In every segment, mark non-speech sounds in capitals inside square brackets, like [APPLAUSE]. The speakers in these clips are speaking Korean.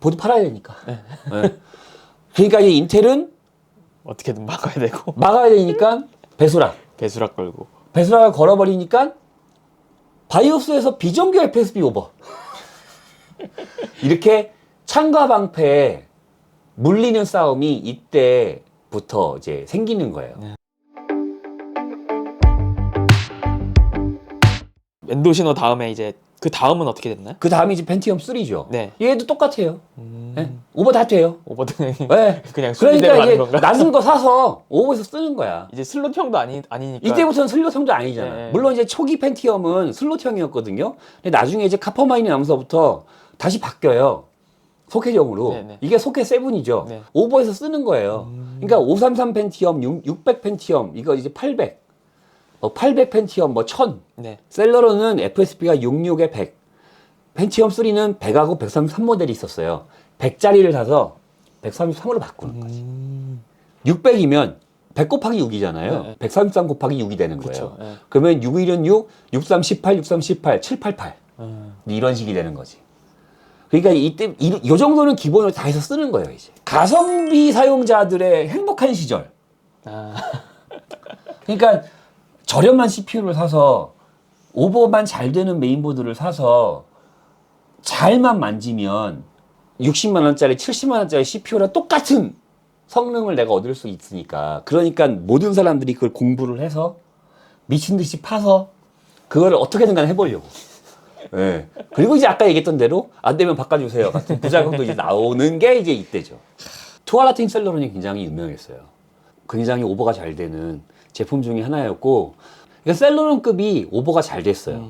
보드 팔아야 되니까. 네. 그러니까 이제 인텔은 어떻게든 막아야 되고 막아야 되니까 배수락. 배수락 걸고 배수락을 걸어버리니까 바이오스에서 비정규 FSB 오버. 이렇게 창과 방패에 물리는 싸움이 이때부터 이제 생기는 거예요. 엔도시노 다음에 이제 그 다음은 어떻게 됐나요? 그 다음이 이제 펜티엄 3죠. 네. 얘도 똑같아요. 음... 네. 오버 다 돼요. 오버등 네. [LAUGHS] 그냥 순위대로 그러니까 이제 건가? 낮은 거 사서 오버에서 쓰는 거야. 이제 슬롯형도 아니 아니니까 이때부터는 슬롯형도 아니잖아. 네. 물론 이제 초기 펜티엄은 슬롯형이었거든요. 근데 나중에 이제 카퍼마인이 나면서부터 다시 바뀌어요. 소켓형으로. 네, 네. 이게 소켓 7이죠. 네. 오버에서 쓰는 거예요. 그러니까 533 펜티엄, 600 펜티엄, 이거 이제 800. 어, 800 펜티엄, 뭐 1000. 네. 셀러로는 FSP가 66에 100. 펜티엄 3는 100하고 133 모델이 있었어요. 100짜리를 사서 133으로 바꾸는 거지. 음... 600이면 100 곱하기 6이잖아요. 네. 133 곱하기 6이 되는 그쵸. 거예요. 네. 그러면 6, 1은 6, 63, 18, 63, 18, 788. 음... 이런 식이 되는 거지. 그러니까 이때 이, 이 정도는 기본으로 다 해서 쓰는 거예요, 이제. 가성비 사용자들의 행복한 시절. 아... 그러니까 저렴한 CPU를 사서 오버만 잘 되는 메인보드를 사서 잘만 만지면 60만 원짜리, 70만 원짜리 CPU랑 똑같은 성능을 내가 얻을 수 있으니까. 그러니까 모든 사람들이 그걸 공부를 해서 미친 듯이 파서 그거를 어떻게든 간에 해보려고. 예. 그리고 이제 아까 얘기했던 대로 안 되면 바꿔주세요. 같은 부작용도 이제 나오는 게 이제 이때죠. 투아라틴 셀러론이 굉장히 유명했어요. 굉장히 오버가 잘 되는 제품 중에 하나였고, 그러니까 셀러론급이 오버가 잘 됐어요.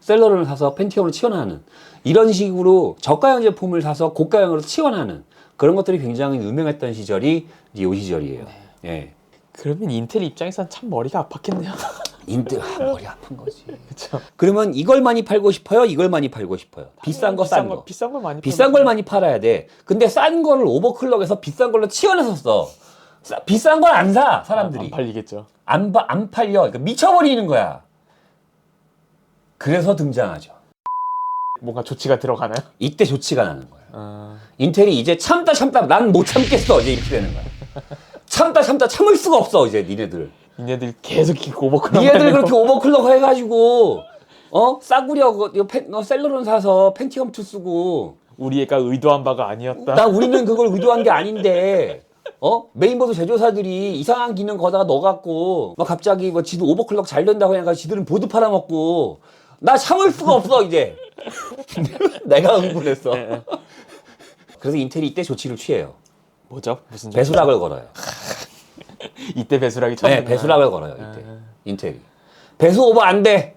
셀러론을 사서 펜티엄으로 치환하는 이런 식으로 저가형 제품을 사서 고가형으로 치환하는 그런 것들이 굉장히 유명했던 시절이 이제 요 시절이에요. 예. 그러면 인텔 입장에선 참 머리가 아팠겠네요. [LAUGHS] 인들 아, 머리 아픈 거지. [LAUGHS] 그렇죠. 그러면 이걸 많이 팔고 싶어요? 이걸 많이 팔고 싶어요? 비싼 거, 싼 거. 비싼 걸 많이 비싼 걸 많이 팔아야 돼. 근데 싼 거를 오버클럭해서 비싼 걸로 치환해서 써. 싸- 비싼 걸 안 사, 사람들이. 안 팔리겠죠. 안, 파- 안 팔려. 그러니까 미쳐버리는 거야. 그래서 등장하죠. 뭔가 조치가 들어가나요? 이때 조치가 나는 거야. 어... 인텔이 이제 참다 참다 난 못 참겠어. 이제 이렇게 되는 거야. 참다 참다 참을 수가 없어. 이제 니네들. 얘네들 계속 이렇게 오버클럭 니네들 그렇게 거. 오버클럭 해가지고 어 싸구려 그 펜, 어, 셀러론 사서 펜티엄 2 쓰고 우리가 의도한 바가 아니었다. 나 우리는 그걸 의도한 게 아닌데 어? 메인보드 제조사들이 이상한 기능 거다가 넣어갖고 막 갑자기 뭐 지들 오버클럭 잘 된다고 해가지고 지들은 보드 팔아먹고 나 참을 수가 없어 이제. [LAUGHS] 내가 흥분했어. 네. 그래서 인텔이 이때 조치를 취해요. 뭐죠? 무슨 조치? 배수락을 걸어요. [LAUGHS] 이때 배수락이 처음 네 배수락을 걸어요 이때. 아. 인텔이. 배수 오버 안돼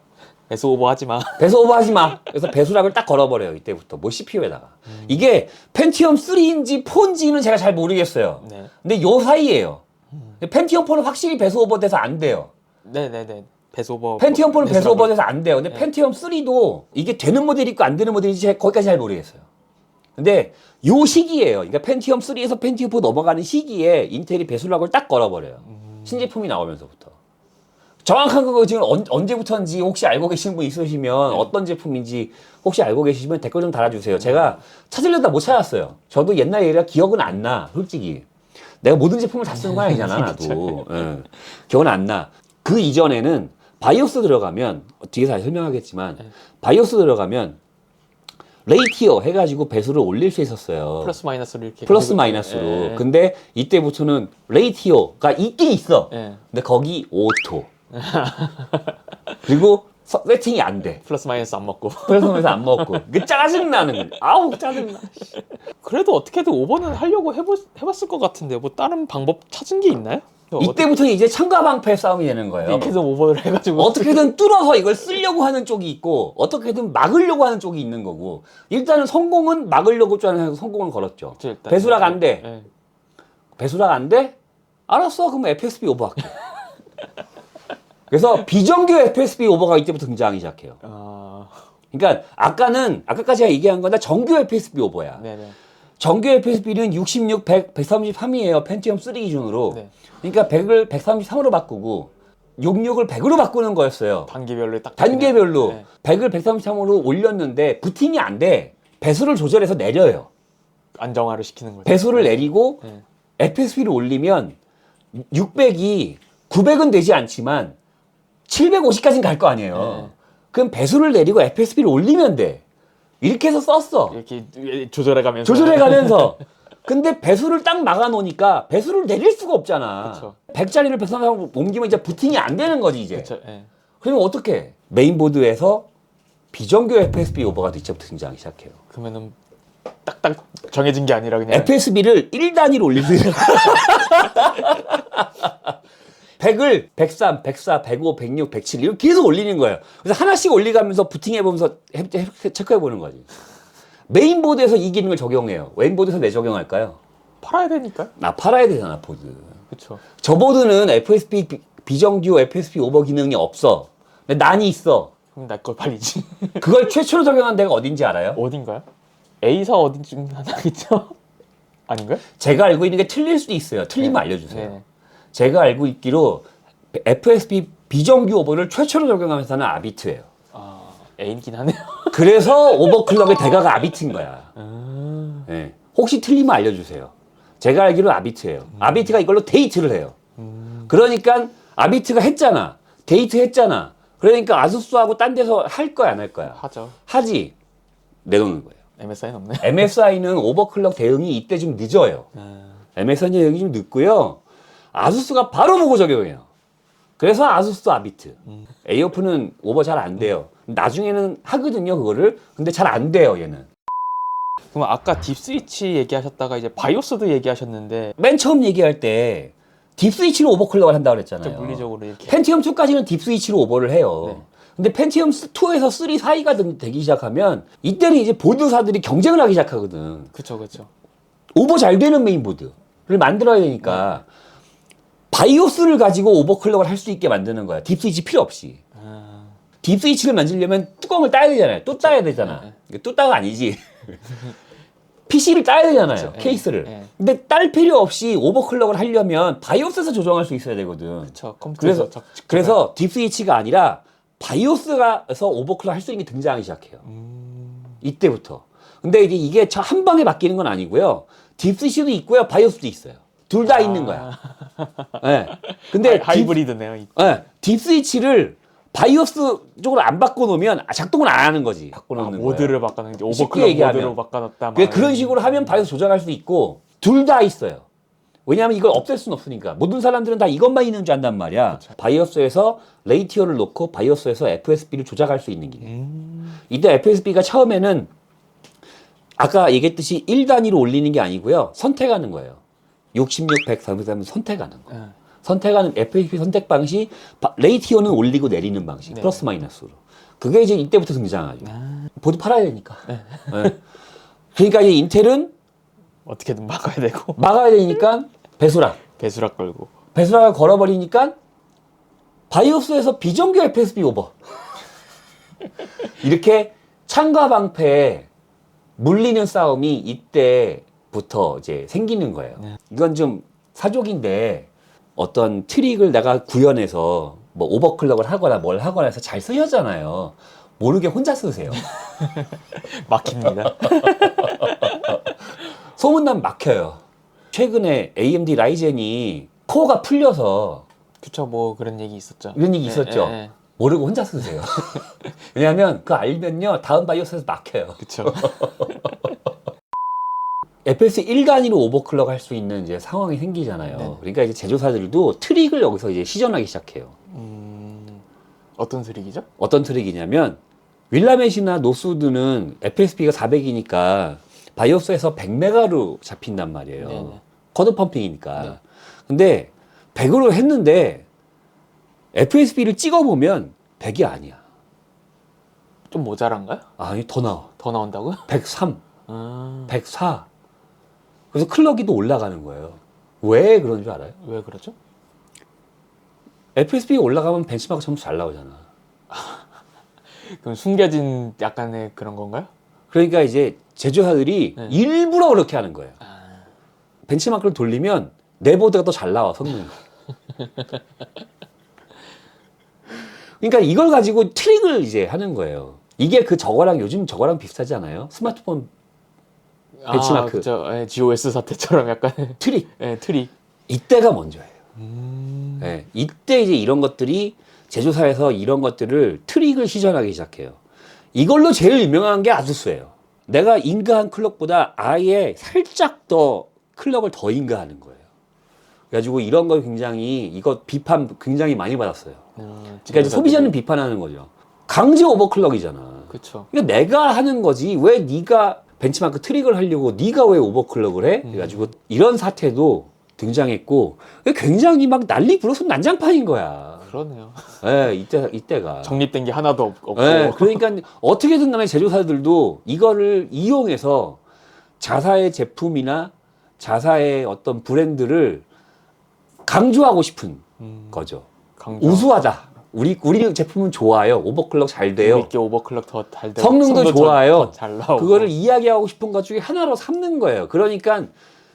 배수 오버 하지 마. [LAUGHS] 배수 오버하지 마. 그래서 배수락을 딱 걸어버려요. 이때부터. 뭐 CPU에다가. 이게 펜티엄 3인지 4인지는 제가 잘 모르겠어요. 네. 근데 요 사이에요. 펜티엄 4는 확실히 배수 오버돼서 안 돼요. 네네네. 배수 오버. 펜티엄 4는 배수 오버돼서 안 돼요. 근데 네. 펜티엄 3도 이게 되는 모델이 있고 안 되는 모델이 있지 거기까지 잘 모르겠어요. 근데 요 시기에요. 그러니까 펜티엄 3에서 펜티엄 4 넘어가는 시기에 인텔이 배수락을 딱 걸어버려요. 신제품이 나오면서부터. 정확한 거 지금 언, 언제부터인지 혹시 알고 계시는 분 있으시면 어떤 제품인지 혹시 알고 계시면 댓글 좀 달아주세요. 제가 찾으려다 못 찾았어요. 저도 옛날 얘기가 기억은 안 나, 솔직히. 내가 모든 제품을 다 쓰는 건 아니잖아, 나도. [LAUGHS] 예. 기억은 안 나. 그 이전에는 바이오스 들어가면, 뒤에서 다시 설명하겠지만, 바이오스 들어가면, 레이티어 해가지고 배수를 올릴 수 있었어요. 플러스 마이너스로 이렇게. 플러스 가지고- 마이너스로. 예, 예. 근데 이때부터는 레이티오가 있긴 있어. 예. 근데 거기 오토. [LAUGHS] 그리고 서- 세팅이 안 돼. 플러스 마이너스 안 먹고. 그래서 안 먹고. [LAUGHS] 그 짜증 나는 거야. 아우, 짜증 나. 그래도 어떻게든 오버는 하려고 해보, 해봤을 것 같은데 뭐 다른 방법 찾은 게 있나요? 이때부터는 이제 창과 방패 싸움이 되는 거예요. 계속 오버를 해가지고 어떻게든 뚫어서 이걸 쓰려고 하는 쪽이 있고, 어떻게든 막으려고 하는 쪽이 있는 거고, 일단은 성공은 막으려고 하는 성공을 걸었죠. 일단. 배수락 안 돼. 예. 배수락 안 돼? 알았어. 그럼 FSB 오버할게. [LAUGHS] 그래서 비정규 FSB 오버가 이때부터 등장하기 시작해요. 아, 그러니까 아까는 아까까지 제가 얘기한 건 다 정규 FSB 오버야. 네네. 정규 FSB는 66, 100, 133이에요. 펜티엄 3 기준으로. 네. 그러니까 100을 133으로 바꾸고 66을 100으로 바꾸는 거였어요. 단계별로 딱 단계별로 네. 100을 133으로 올렸는데 부팅이 안 돼. 배수를 조절해서 내려요. 안정화를 시키는 거죠. 배수를 내리고 네. FSP를 올리면 600이 900은 되지 않지만 750까지는 갈 거 아니에요. 네. 그럼 배수를 내리고 FSP를 올리면 돼. 이렇게 해서 썼어. 이렇게 조절해가면서 조절해 가면서. [LAUGHS] 근데 배수를 딱 막아 놓으니까 배수를 내릴 수가 없잖아. 그쵸. 100짜리를 130으로 옮기면 이제 부팅이 안 되는 거지, 이제. 그렇죠. 예. 그러면 어떻게? 메인보드에서 비정규 FSP 오버가 이제부터 등장하기 시작해요. 그러면은 딱딱 정해진 게 아니라 그냥 FSB를 1단위로 올릴 수 있는 100을 103, 104, 105, 106, 107 이렇게 계속 올리는 거예요. 그래서 하나씩 올리가면서 부팅해 보면서 해- 체크해 보는 거지. 메인보드에서 이 기능을 적용해요. 웨인보드에서 왜 적용할까요? 팔아야 되니까. 나 팔아야 되잖아, 보드. 그렇죠. 저 보드는 FSP 비- 비정규 FSP 오버 기능이 없어. 근데 난이 있어. 그럼 내걸 팔리지. 그걸 최초로 적용한 데가 어딘지 알아요? 어딘가요? A사 어딘쯤 [LAUGHS] 하나겠죠? 아닌가요? 제가 알고 있는 게 틀릴 수도 있어요. 틀리면 네. 알려주세요. 네. 제가 알고 있기로 FSP 비정규 오버를 최초로 적용하면서는 아비트예요. 아 A이긴 하네요. 그래서 [LAUGHS] 오버클럭의 대가가 아비트인 거야. 아, 예. 혹시 틀리면 알려주세요. 제가 알기로는 아비트예요. 아비트가 이걸로 데이트를 해요. 음. 그러니까 아비트가 했잖아. 데이트 했잖아. 그러니까 아수스하고 딴 데서 할 거야 안 할 거야? 하죠. 하지. 내놓는 거예요. MSI는 없네. MSI는 오버클럭 대응이 이때 좀 늦어요. 아, MSI 대응이 좀 늦고요. 아수스가 바로 보고 적용해요. 그래서 아수스 아비트. 에이오프는 오버 잘 안 돼요. 나중에는 하거든요, 그거를. 근데 잘 안 돼요, 얘는. 그럼 아까 딥스위치 얘기하셨다가 이제 바이오스도 얘기하셨는데 맨 처음 얘기할 때 딥스위치로 오버클럭을 한다고 좀 그랬잖아요. 물리적으로 이렇게 펜티엄 2까지는 딥스위치로 오버를 해요. 네. 근데 펜티엄 2에서 3 사이가 되- 되기 시작하면 이때는 이제 보드사들이 경쟁을 하기 시작하거든. 그쵸 그쵸. 오버 잘 되는 메인보드를 만들어야 되니까 바이오스를 가지고 오버클럭을 할 수 있게 만드는 거야. 딥스위치 필요 없이. 아, 딥스위치를 만들려면 뚜껑을 따야 되잖아요. 또 따야 되잖아. 네, 이게 또 따가 아니지. [LAUGHS] PC를 따야 되잖아요. 그쵸, 케이스를. 네, 네. 근데 딸 필요 없이 오버클럭을 하려면 바이오스에서 조정할 수 있어야 되거든. 그쵸 그래서 컴퓨터에서 적- 직접 그래서 딥스위치가 아니라 바이오스가서 오버클럭 할 수 있는 게 등장하기 시작해요. 음, 이때부터. 근데 이제 이게 저 한 방에 바뀌는 건 아니고요. 딥스위치도 있고요. 바이오스도 있어요. 둘 다 있는 거야. 예. 근데 아. 하이, 하이브리드네요. 이- 딥, 예, 딥스위치를 바이오스 쪽으로 안 바꿔놓으면 아, 작동을 안 하는 거지. 아, 바꿔놓는 거야. 모드를 바꿔놓은 게 쉽게 오버클럭 얘기하면. 모드로 바꿔놨다. 그런 식으로 하면 바이오스 조작할 수 있고 둘 다 있어요. 왜냐하면 이걸 없앨 수는 없으니까 모든 사람들은 다 이것만 있는 줄 안단 말이야. 바이오스에서 레이티어를 놓고 바이오스에서 FSB를 조작할 수 있는 기능. 음, 이때 FSB가 처음에는 아까 얘기했듯이 1단위로 올리는 게 아니고요. 선택하는 거예요. 66, 100, 300 선택하는 거. 예. 선택하는 FSB 선택 방식, 바- 레이티어는 올리고 내리는 방식, 네. 플러스 마이너스로. 그게 이제 이때부터 등장하죠. 아, 보드 팔아야 되니까. 네. 그러니까 이제 인텔은 어떻게든 막아야 되고 막아야 되니까 배수락. 배수락 걸고. 배수락을 걸어버리니까 바이오스에서 비정규 FSB 오버. 이렇게 창과 방패에 물리는 싸움이 이때 부터 이제 생기는 거예요. 네. 이건 좀 사족인데 어떤 트릭을 내가 구현해서 뭐 오버클럭을 하거나 뭘 하거나 해서 잘 쓰셨잖아요. 모르게 혼자 쓰세요. [LAUGHS] 막힙니다. [LAUGHS] 소문난 막혀요. 최근에 AMD 라이젠이 코어가 풀려서 그쵸 뭐 그런 얘기 있었죠. 이런 얘기 예, 있었죠. 예, 예. 모르고 혼자 쓰세요. [LAUGHS] 왜냐하면 그거 알면요 다음 바이오스에서 막혀요. 그쵸. FS 1 단위로 오버클럭 할 수 있는 이제 상황이 생기잖아요. 네. 그러니까 이제 제조사들도 트릭을 여기서 이제 시전하기 시작해요. 음, 어떤 트릭이죠? 어떤 트릭이냐면 윌라멧이나 노스우드는 FSB가 400이니까 바이오스에서 100메가로 잡힌단 말이에요. 네네. 커드 펌핑이니까. 네. 근데 100으로 했는데 FSB를 찍어보면 100이 아니야. 좀 모자란가요? 아니 더 나와. 더 나온다고요? 103, 아, 104. 그래서 클럭이 또 올라가는 거예요. 왜 그런 줄 알아요? 왜 그러죠? FSB가 올라가면 벤치마크 점수 잘 나오잖아. [LAUGHS] 그럼 숨겨진 약간의 그런 건가요? 그러니까 이제 제조사들이 네. 일부러 그렇게 하는 거예요. 아, 벤치마크를 돌리면 내 보드가 더 잘 나와 성능. [LAUGHS] 그러니까 이걸 가지고 트릭을 이제 하는 거예요. 이게 그 저거랑 요즘 저거랑 비슷하지 않아요? 스마트폰 벤치마크. 아, 그죠. 예, GOS 사태처럼 약간 [LAUGHS] 트릭 예, 트리. 이때가 먼저예요. 음. 예, 이때 이제 이런 것들이 제조사에서 이런 것들을 트릭을 시전하기 시작해요. 이걸로 제일 유명한 게 아수스예요. 내가 인가한 클럭보다 아예 살짝 더 클럭을 더 인가하는 거예요. 그래가지고 이런 거 굉장히 이거 비판 굉장히 많이 받았어요. 음, 그러니까 이제 소비자는 비판하는 거죠. 강제 오버클럭이잖아. 그렇죠. 그러니까 내가 하는 거지 왜 네가 벤치마크 트릭을 하려고 네가 왜 오버클럭을 해? 그래가지고 이런 사태도 등장했고 굉장히 막 난리 부르서 난장판인 거야. 그러네요. 예, 이때 이때가. 정립된 게 하나도 없, 없고. 예, 그러니까 어떻게든 간에 제조사들도 이거를 이용해서 자사의 제품이나 자사의 어떤 브랜드를 강조하고 싶은 음, 거죠. 강조. 우수하다. 우리 우리 제품은 좋아요. 오버클럭 잘 돼요. 있게 오버클럭 더 잘 되고 성능도 더- 좋아요. 더잘 나오고. 그거를 이야기하고 싶은 것 중에 하나로 삼는 거예요. 그러니까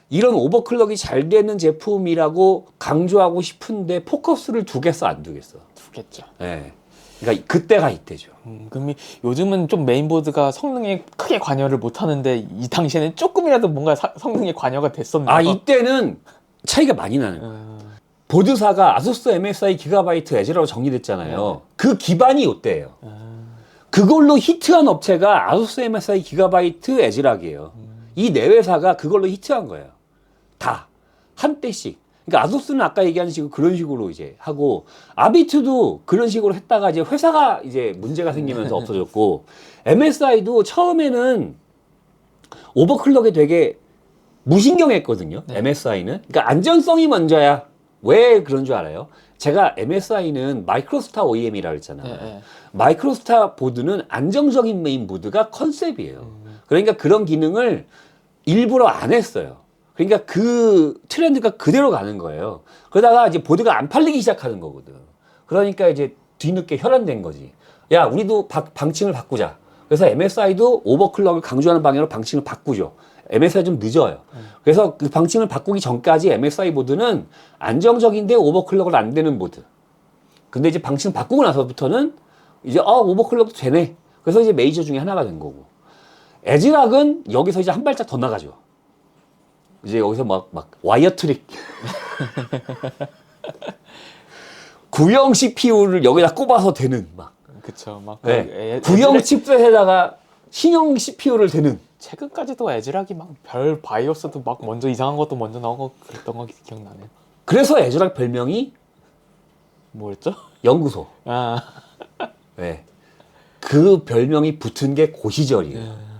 이런 오버클럭이 잘 되는 제품이라고 강조하고 싶은데 포커스를 두겠어 안 두겠어. 두겠죠. 예. 그러니까 그때가 이때죠. 음, 그럼 이- 요즘은 좀 메인보드가 성능에 크게 관여를 못 하는데 이 당시에는 조금이라도 뭔가 사- 성능에 관여가 됐었나요? 아 이때는 차이가 많이 나는 거예요. 음, 보드사가 아수스 MSI 기가바이트 에즈라고 정리됐잖아요. 그 기반이 이때예요. 음, 그걸로 히트한 업체가 아수스 MSI 기가바이트 에즈락이에요. 이 네 회사가 그걸로 히트한 거예요. 다 한때씩. 그러니까 아수스는 아까 얘기한 식으로 그런 식으로 이제 하고 아비트도 그런 식으로 했다가 이제 회사가 이제 문제가 생기면서 없어졌고 MSI도 처음에는 오버클럭에 되게 무신경했거든요. MSI는. 그러니까 안전성이 먼저야. 왜 그런 줄 알아요? 제가 MSI는 마이크로스타 OEM이라고 했잖아요. 예, 예. 마이크로스타 보드는 안정적인 메인 보드가 컨셉이에요. 그러니까 그런 기능을 일부러 안 했어요. 그러니까 그 트렌드가 그대로 가는 거예요. 그러다가 이제 보드가 안 팔리기 시작하는 거거든. 그러니까 이제 뒤늦게 혈안된 거지. 야, 우리도 바- 방침을 바꾸자. 그래서 MSI도 오버클럭을 강조하는 방향으로 방침을 바꾸죠. MSI 좀 늦어요. 그래서 그 방침을 바꾸기 전까지 MSI 보드는 안정적인데 오버클럭을 안 되는 보드. 근데 이제 방침 바꾸고 나서부터는 이제 어 오버클럭도 되네. 그래서 이제 메이저 중에 하나가 된 거고. 에즈락은 여기서 이제 한 발짝 더 나가죠. 이제 여기서 막 막 와이어 트릭. [LAUGHS] 구형 CPU를 여기다 꼽아서 되는 막. 그쵸. 막 네. 그 애- 구형 칩셋에다가 신형 CPU를 되는. 최근까지도 에즈락이 막 별 바이오스도 막 먼저 이상한 것도 먼저 나오고 그랬던 거 기억나네요. 그래서 에즈락 별명이 뭐였죠? 연구소. 아, 네. 그 별명이 붙은 게 고 시절이에요.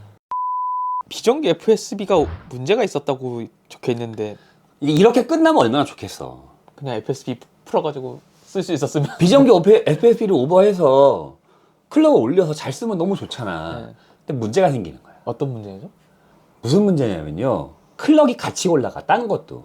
비전기 FSB가 문제가 있었다고 적혀 있는데 이게 이렇게 끝나면 얼마나 좋겠어. 그냥 FSB 풀어가지고 쓸 수 있었으면 비정규 FSB를 오버해서 클럭을 올려서 잘 쓰면 너무 좋잖아. 네. 근데 문제가 생기는 거야. 어떤 문제죠? 무슨 문제냐면요. 클럭이 같이 올라가, 딴 것도.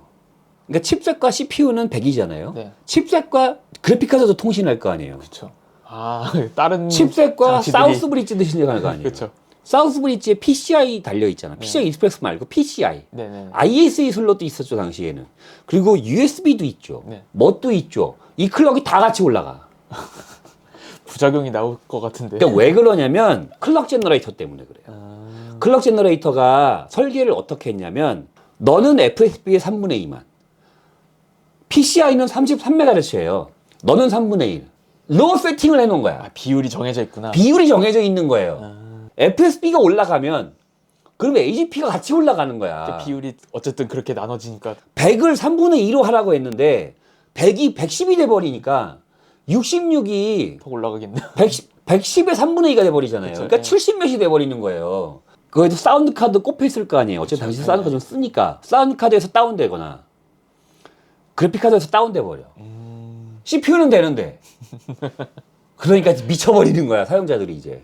그러니까 칩셋과 CPU는 100이잖아요. 네. 칩셋과 그래픽카드도 통신할 거 아니에요. 그쵸. 아, [LAUGHS] 다른 칩셋과 장치들이- 사우스 브릿지도 신청할 거 아니에요. 그쵸. 사우스 브릿지에 PCI 달려 있잖아. PCI 익스프레스 말고 PCI. 네네. ISA 슬롯도 있었죠 당시에는. 그리고 USB도 있죠. 네. 뭣도 있죠. 이 클럭이 다 같이 올라가. [LAUGHS] 부작용이 나올 것 같은데. 그러니까 왜 그러냐면 클럭 제너레이터 때문에 그래요. 아, 클럭 제너레이터가 설계를 어떻게 했냐면 너는 FSB의 3분의 2만 PCI는 33MHz예요. 너는 3분의 1. 로 세팅을 해놓은 거야. 아, 비율이 정해져 있구나. 비율이 정해져 있는 거예요. 아, FSB가 올라가면 그러면 AGP가 같이 올라가는 거야. 그 비율이 어쨌든 그렇게 나눠지니까 100을 3분의 2로 하라고 했는데 100이 110이 돼버리니까 66이 더 올라가겠네. 110, 110의 3분의 2가 돼버리잖아요. 그쵸, 그러니까 예. 70 몇이 돼버리는 거예요. 그거에도 사운드 카드 꼽혀 있을 거 아니에요. 어쨌든 당시 사운드 카드 좀 쓰니까 사운드 카드에서 다운되거나 그래픽 카드에서 다운돼 버려. 음, CPU는 되는데. [LAUGHS] 그러니까 미쳐버리는 거야 사용자들이 이제.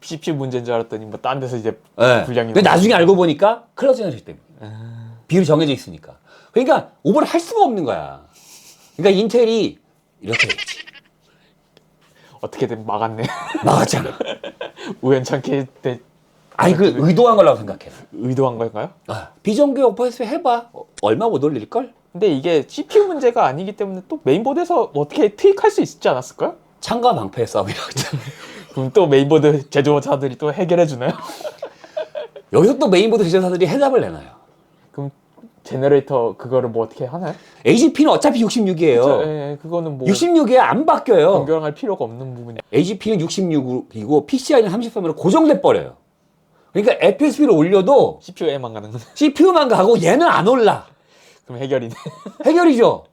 CPU 문제인 줄 알았더니 뭐 딴 데서 이제 예. 불량이 근데 나중에 알고 보니까 클럭 제너레이션 때문에. 아, 비율이 정해져 있으니까. 그러니까 오버를 할 수가 없는 거야. 그러니까 인텔이 이렇게 됐지. 어떻게든 막았네. [LAUGHS] 막았잖아. [LAUGHS] 우연찮게 대- 아니 그 의도한 거라고 생각해. 의도한 걸까요? 아, 비정규 오퍼에서 해봐. 어, 얼마 못 올릴 걸? 근데 이게 CPU 문제가 아니기 때문에 또 메인보드에서 어떻게 트릭할 수 있지 않았을까요? 창과 방패의 싸움이라고 했잖아. [LAUGHS] 그럼 또 메인보드 제조사들이 또 해결해 주나요? 여기서 또 메인보드 제조사들이 해답을 내놔요. 그럼 제너레이터 그거를 뭐 어떻게 하나요? AGP는 어차피 66이에요. 저, 예, 예, 그거는 뭐 66에 안 바뀌어요. 변경할 필요가 없는 부분이. AGP는 66이고 PCI는 33으로 고정돼 버려요. 그러니까 FSP를 올려도 CPU에만 가는 건 CPU만 가고 얘는 안 올라. 그럼 해결이네. [LAUGHS] 해결이죠.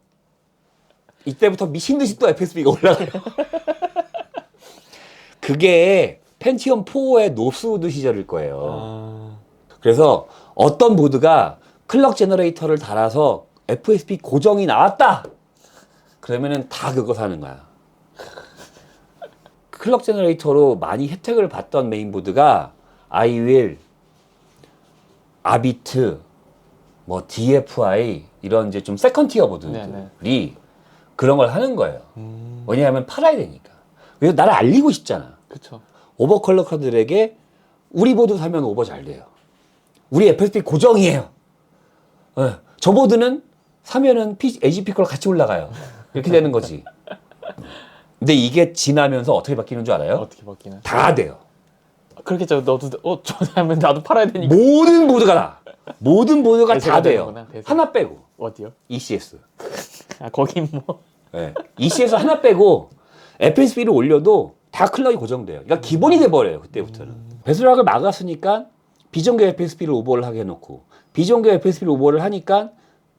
이때부터 미친 듯이 또 FSB가 올라가요. [LAUGHS] 그게 펜티엄 4의 노스우드 시절일 거예요. 아, 그래서 어떤 보드가 클럭 제너레이터를 달아서 FSP 고정이 나왔다. 그러면은 다 그거 사는 거야. 클럭 제너레이터로 많이 혜택을 받던 메인보드가 아이윌, 아비트, 뭐 DFI 이런 이제 좀 세컨 티어 보드들이 네네. 그런 걸 하는 거예요. 음, 왜냐하면 팔아야 되니까. 그래서 나를 알리고 싶잖아. 그쵸. 오버클럭커들에게 우리 보드 사면 오버 잘 돼요. 우리 FSP 고정이에요. 예, 저 보드는 사면은 P, AGP 걸 같이 올라가요. 이렇게 되는 거지. 근데 이게 지나면서 어떻게 바뀌는 줄 알아요? 어떻게 바뀌나? 다 돼요. 그렇겠죠. 너도 어, 저 하면 나도 팔아야 되니까. 모든 보드가 다. 모든 보드가 대세가 다 돼요. 되는구나, 대세. 하나 빼고. 어디요? ECS. 아, 거긴 뭐. 예. ECS 하나 빼고 FSB를 올려도 다 클럭이 고정돼요. 그러니까 기본이 돼버려요. 그때부터는. 배수락을 막았으니까 비정규 FSB를 오버를 하게 해놓고 비정규 FSB를 오버를 하니까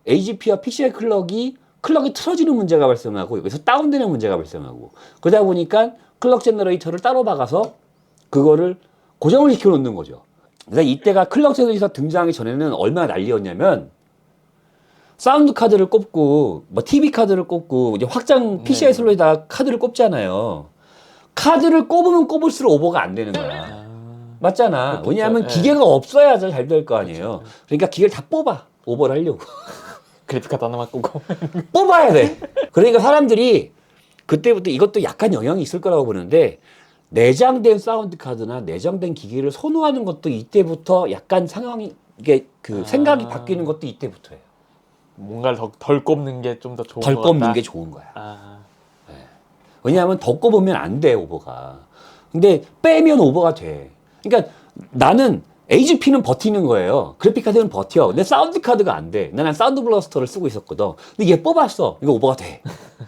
AGP와 PCI 클럭이 클럭이 틀어지는 문제가 발생하고 여기서 다운되는 문제가 발생하고 그러다 보니까 클럭 제너레이터를 따로 박아서 그거를 고정을 시켜 놓는 거죠. 그래서 이때가 클럭 제너레이터 등장하기 전에는 얼마나 난리였냐면 사운드 카드를 꼽고 뭐 TV 카드를 꼽고 이제 확장 PCI 네. 슬롯에다 카드를 꼽잖아요. 카드를 꼽으면 꼽을수록 오버가 안 되는 거야. 아, 맞잖아. 그렇겠죠. 왜냐하면 예. 기계가 없어야 잘 될 거 아니에요. 그러니까 기계를 다 뽑아. 오버를 하려고. [LAUGHS] 그래픽카드 하나만 끄고. [LAUGHS] 뽑아야 돼. 그러니까 사람들이 그때부터 이것도 약간 영향이 있을 거라고 보는데 내장된 사운드 카드나 내장된 기기를 선호하는 것도 이때부터 약간 상황이 이게 그 아. 생각이 바뀌는 것도 이때부터예요. 뭔가를 더, 덜 꼽는 게 좀 더 좋은 덜것 꼽는 같다. 게 좋은 거야. 아, 왜냐하면 더 꼽으면 안 돼, 오버가. 근데 빼면 오버가 돼. 그러니까 나는 AGP는 버티는 거예요. 그래픽 카드는 버텨. 근데 사운드 카드가 안 돼. 나는 사운드 블러스터를 쓰고 있었거든. 근데 얘 뽑았어. 이거 오버가 돼.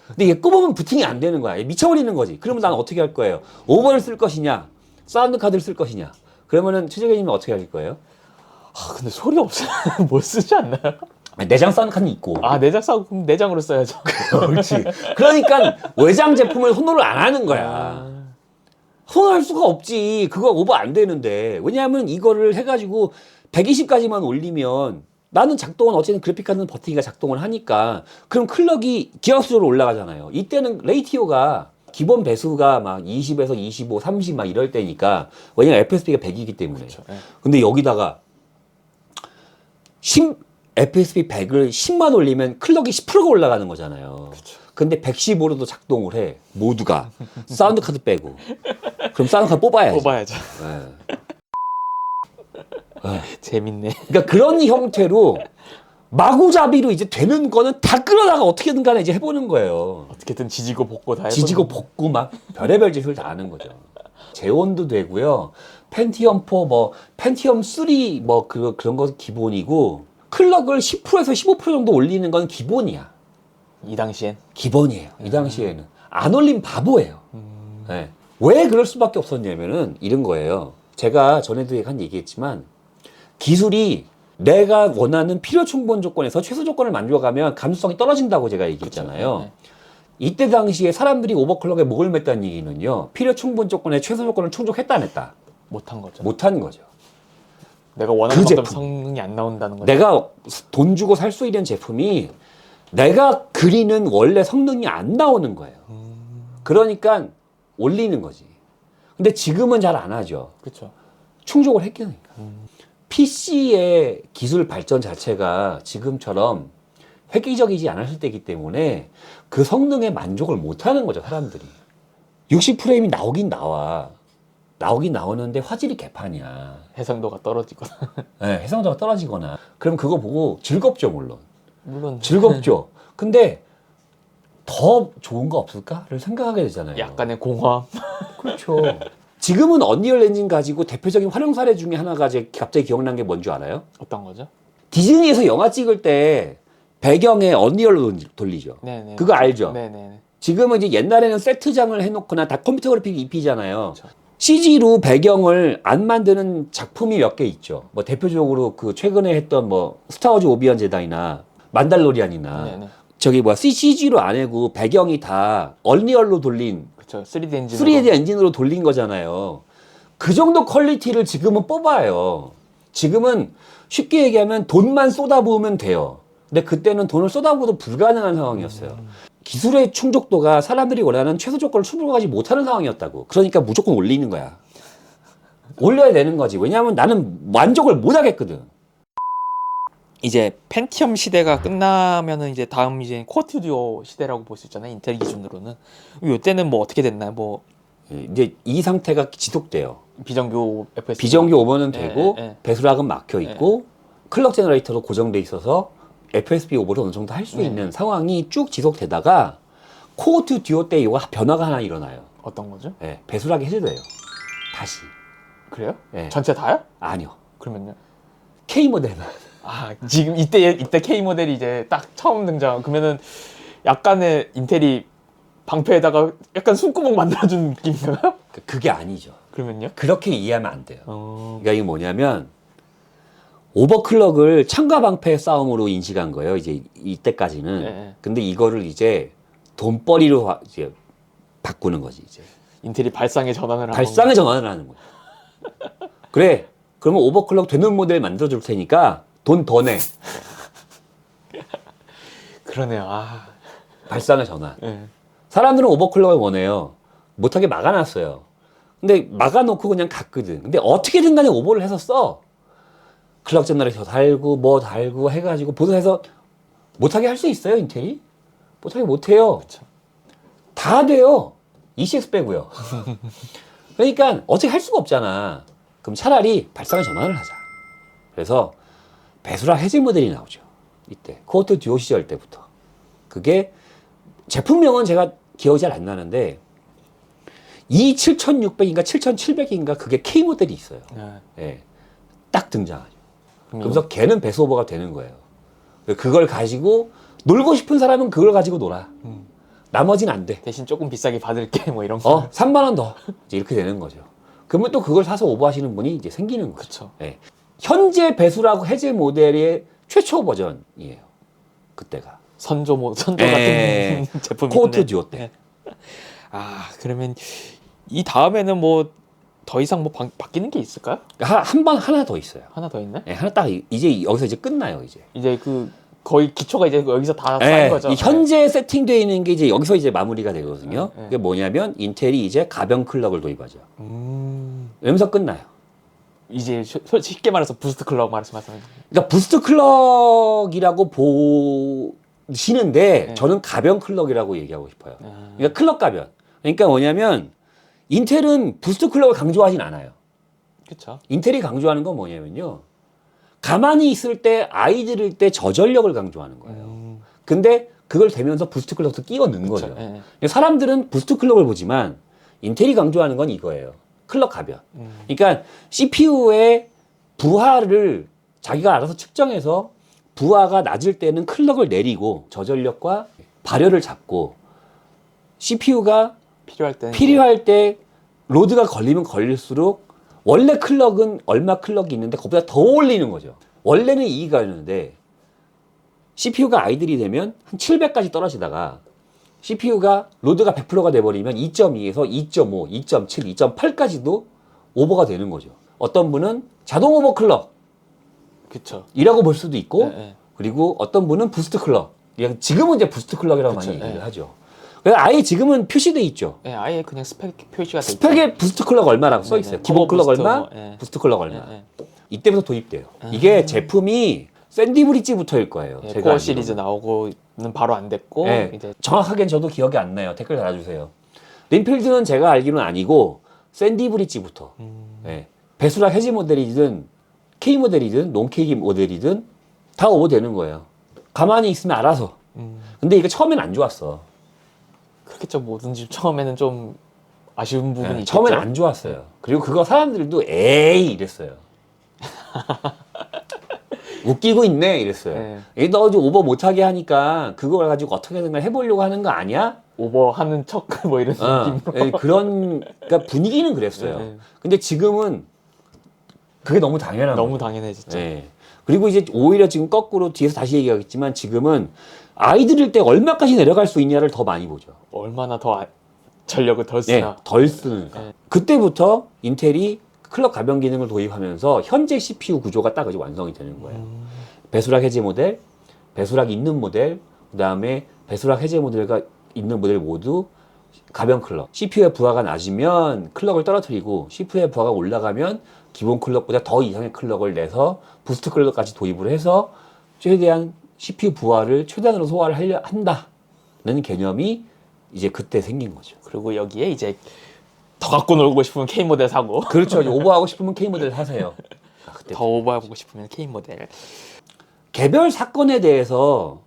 근데 얘 꼽으면 부팅이 안 되는 거야. 얘 미쳐버리는 거지. 그러면 나는 어떻게 할 거예요? 오버를 쓸 것이냐? 사운드 카드를 쓸 것이냐? 그러면은 최재경님은 어떻게 할 거예요? 아, 근데 소리 없으면 못 [LAUGHS] 쓰지 않나요? 내장 사운드 카드는 있고. 아, 내장 싸고 그럼 내장으로 써야죠. [LAUGHS] 그렇지. 그러니까 외장 제품을 선호를 안 하는 거야. 아, 선호할 수가 없지. 그거 오버 안 되는데. 왜냐하면 이거를 해가지고 120까지만 올리면 나는 작동은 어쨌든 그래픽카드는 버티기가 작동을 하니까 그럼 클럭이 기하수적으로 올라가잖아요. 이때는 레이티오가 기본 배수가 막 20에서 25, 30 막 이럴 때니까 왜냐면 FSP가 100이기 때문에. 그렇죠. 예. 근데 여기다가 10, FSP 100을 10만 올리면 클럭이 10%가 올라가는 거잖아요. 근데 115로도 작동을 해. 모두가. 사운드 카드 빼고. 그럼 사운드 카드 뽑아야지. 뽑아야죠. 예. 재밌네. 그러니까 그런 형태로 마구잡이로 이제 되는 거는 다 끌어다가 어떻게든 간에 이제 해보는 거예요. 어떻게든 지지고 볶고 다 해보는 지지고 볶고 막 별의별 짓을 다 하는 거죠. 재원도 되고요. 펜티엄 4, 뭐 펜티엄 3, 뭐 그, 그런 거 기본이고 클럭을 10%에서 15% 정도 올리는 건 기본이야. 이 당시엔 기본이에요. 이 당시에는 안 올린 바보예요. 네. 왜 그럴 수밖에 없었냐면은 이런 거예요. 제가 전에도 한 얘기했지만 기술이 내가 원하는 필요 충분 조건에서 최소 조건을 만들어가면 감수성이 떨어진다고 제가 얘기했잖아요. 네. 이때 당시에 사람들이 오버클럭에 목을 맸다는 얘기는요. 필요 충분 조건에 최소 조건을 충족했다 안 했다. 못한 거죠. 못한 거죠. 내가 원하는 그 제품. 성능이 안 나온다는 거죠. 내가 돈 주고 살 수 있는 제품이 내가 그리는 원래 성능이 안 나오는 거예요. 그러니까 올리는 거지. 근데 지금은 잘 안 하죠. 그렇죠. 충족을 했으니까. PC의 기술 발전 자체가 지금처럼 획기적이지 않았을 때이기 때문에 그 성능에 만족을 못 하는 거죠, 사람들이. 60프레임이 나오긴 나와. 나오긴 나오는데 화질이 개판이야. 해상도가 떨어지거나 네, 해상도가 떨어지거나. 그럼 그거 보고 즐겁죠, 물론. 물론 [LAUGHS] 즐겁죠. [LAUGHS] 근데 더 좋은 거 없을까를 생각하게 되잖아요. 약간의 공허함. [LAUGHS] 그렇죠. 지금은 언리얼 엔진 가지고 대표적인 활용 사례 중에 하나가 이제 갑자기 기억난 게 뭔 줄 알아요? 어떤 거죠? 디즈니에서 영화 찍을 때 배경에 언리얼로 돌리죠. 네네. 그거 알죠? 네네. 지금은 이제 옛날에는 세트장을 해놓거나 다 컴퓨터 그래픽 입히잖아요. 그쵸. CG로 배경을 안 만드는 작품이 몇 개 있죠. 뭐 대표적으로 그 최근에 했던 뭐 스타워즈 오비언 제다이나 만달로리안이나 네네. 저기 뭐야 CG로 안 해고 배경이 다 언리얼로 돌린 그렇죠. 3D 엔진. 3D 엔진으로 돌린 거잖아요. 그 정도 퀄리티를 지금은 뽑아요. 지금은 쉽게 얘기하면 돈만 쏟아부으면 돼요. 근데 그때는 돈을 쏟아부어도 불가능한 상황이었어요. 기술의 충족도가 사람들이 원하는 최소 조건을 충족하지 못하는 상황이었다고. 그러니까 무조건 올리는 거야. 올려야 되는 거지. 왜냐하면 나는 만족을 못 하겠거든. 이제 펜티엄 시대가 끝나면은 이제 다음 이제 스튜디오 시대라고 볼 수 있잖아요. 인텔 기준으로는. 이때는 뭐 어떻게 됐나요? 뭐 이제 이 상태가 지속돼요. 비정규 FPS. 비정규 오버는 예, 되고 예, 예. 배수락은 막혀 있고 클럭 제너레이터도 고정돼 있어서 FSB 오버를 어느 정도 할수 네. 있는 상황이 쭉 지속되다가 코어투 듀오 때 이거 변화가 하나 일어나요. 어떤 거죠? 예, 배수락이 해제돼요. 다시. 그래요? 예. 전체 다요? 아니요. 그러면요? K 모델만. 아 지금 이때 이때 K 모델이 이제 딱 처음 등장. 그러면은 약간의 인텔이 방패에다가 약간 숨구멍 만들어준 느낌인가요? 그- 그게 아니죠. 그러면요? 그렇게 이해하면 안 돼요. 어. 그러니까 이게 뭐냐면 오버클럭을 창과 방패 싸움으로 인식한 거예요. 이제 이때까지는. 예. 근데 이거를 이제 돈벌이로 화- 이제 바꾸는 거지 이제. 인텔이 발상의 전환을 한 발상의 전환을 하는 거야. 그래. 그러면 오버클럭 되는 모델 만들어 줄 테니까 돈 더 내. 그러네요. 아. 발상의 전환. 예. 사람들은 오버클럭을 원해요. 못하게 막아놨어요. 근데 막아놓고 그냥 갔거든. 근데 어떻게든 간에 오버를 해서 써. 클럭 제너레이터 달고 뭐 달고 해가지고 보도해서 못하게 할 수 있어요 인텔이? 못하게 못해요. 그쵸. 다 돼요. ECX 빼고요. 그러니까 어떻게 할 수가 없잖아. 그럼 차라리 발상의 전환을 하자. 그래서 배수락 해제 모델이 나오죠. 이때 코어트 듀오 시절 때부터. 그게 제품명은 제가 기억이 잘 안 나는데 이 7600인가 7700인가 그게 K 모델이 있어요. 예. 예. 딱 등장하죠. 그래서 걔는 배수 오버가 되는 거예요. 그걸 가지고 놀고 싶은 사람은 그걸 가지고 놀아. 음. 나머지는 안 돼. 대신 조금 비싸게 받을게 뭐 이런 거. 어, 3만 원 더. 이제 이렇게 되는 거죠. 그러면 또 그걸 사서 오버하시는 분이 이제 생기는 거죠. 그쵸. 예. 현재 배수라고 해제 모델의 최초 버전이에요. 그때가. 선조 모 선조 예. 같은 [LAUGHS] 제품이 코어트 듀오 때. 아 그러면 이 다음에는 뭐 더 이상 뭐 바, 바뀌는 게 있을까요? 한 번 하나 더 있어요. 하나 더 있나? 예, 하나 딱 이- 이제 여기서 이제 끝나요, 이제. 이제 그 거의 기초가 이제 여기서 다 쌓인 예, 거죠. 이 현재 세팅되어 있는 게 이제 여기서 이제 마무리가 되거든요. 네, 네. 그게 뭐냐면 인텔이 이제 가변 클럭을 도입하죠. 음, 여기서 끝나요. 이제 쇼- 쉽게 말해서 부스트 클럭 말씀하시는 그러니까 부스트 클럭이라고 보시는데 네. 저는 가변 클럭이라고 얘기하고 싶어요. 아, 그러니까 클럭 가변. 그러니까 뭐냐면 인텔은 부스트 클럭을 강조하진 않아요. 그렇죠. 인텔이 강조하는 건 뭐냐면요. 가만히 있을 때 아이 들을 때 저전력을 강조하는 거예요. 음, 근데 그걸 대면서 부스트 클럭도 끼워 넣은 그쵸. 거죠. 예, 근데 사람들은 부스트 클럭을 보지만 인텔이 강조하는 건 이거예요. 클럭 가변. 음, 그러니까 CPU의 부하를 자기가 알아서 측정해서 부하가 낮을 때는 클럭을 내리고 저전력과 발열을 잡고 CPU가 필요할 때는 필요할 때 로드가 걸리면 걸릴수록 원래 클럭은 얼마 클럭이 있는데 그보다 더 올리는 거죠. 원래는 이익가 있는데 CPU가 아이들이 되면 한 700까지 떨어지다가 CPU가 로드가 100%가 돼버리면 2.2에서 2.5, 2.7, 2.8까지도 오버가 되는 거죠. 어떤 분은 자동 오버 클럭이라고 그렇죠. 볼 수도 있고 예, 예. 그리고 어떤 분은 부스트 클럭. 그냥 지금은 이제 부스트 클럭이라고 그쵸, 많이 얘기를 예. 하죠. 그래서 아예 지금은 표시돼 있죠. 예, 아예 그냥 스펙 표시가 돼 있죠. 스펙에 부스트 클럭 얼마라고 써 네, 있어요. 네. 기본 클럭 부스트 얼마, 뭐, 예. 부스트 클럭 얼마. 예, 예. 이때부터 도입돼요. 아. 이게 제품이 샌디 브릿지부터일 거예요. 예, 제가 코어 알기로는. 시리즈 나오고 는 바로 안 됐고 예. 이제 정확하게는 저도 기억이 안 나요. 댓글 달아주세요. 린필드는 제가 알기로는 아니고 샌디 브릿지부터 음, 예. 배수락 해지 모델이든 K 모델이든 논 K 모델이든 다 오버되는 거예요. 가만히 있으면 알아서. 음, 근데 이게 처음엔 안 좋았어. 그렇겠죠. 뭐든지 처음에는 좀 아쉬운 부분이 네, 있겠죠. 처음엔 안 좋았어요. 그리고 그거 사람들도 에이 이랬어요. [LAUGHS] 웃기고 있네 이랬어요. 네. 얘너 좀 오버 못하게 하니까 그걸 가지고 어떻게든 해보려고 하는 거 아니야? 오버하는 척 [LAUGHS] 뭐 이런 어, 느낌으로. 예, 그런 그러니까 분위기는 그랬어요. 네. 근데 지금은 그게 너무 당연한 거예요. 너무 당연해졌죠. 네. 그리고 이제 오히려 지금 거꾸로 뒤에서 다시 얘기하겠지만 지금은 아이들일 때 얼마까지 내려갈 수 있냐를 더 많이 보죠. 얼마나 더 아- 전력을 덜 네, 쓰나. 덜 쓰니까. 네. 그때부터 인텔이 클럭 가변 기능을 도입하면서 현재 CPU 구조가 딱 이제 완성이 되는 거예요. 음, 배수락 해제 모델, 배수락 있는 모델, 그다음에 배수락 해제 모델과 있는 모델 모두 가변 클럭. CPU의 부하가 낮으면 클럭을 떨어뜨리고 CPU의 부하가 올라가면 기본 클럭보다 더 이상의 클럭을 내서 부스트 클럭까지 도입을 해서 최대한 CPU 부하를 최대한으로 소화를 한다는 개념이 이제 그때 생긴 거죠. 그리고 여기에 이제 더 갖고 놀고 싶으면 K 모델 사고 그렇죠. 오버하고 싶으면 K 모델 사세요. 아, 그때 더 오버해보고 싶으면 K 모델. 개별 사건에 대해서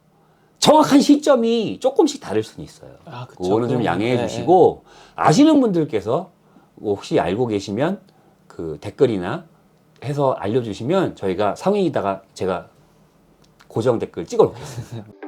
정확한 시점이 조금씩 다를 수는 있어요. 아, 그쵸. 그거는 좀 그럼, 양해해 네, 주시고 아시는 분들께서 뭐 혹시 알고 계시면 그 댓글이나 해서 알려주시면 저희가 상위에다가 제가 고정 댓글 찍어 놓겠습니다. [LAUGHS]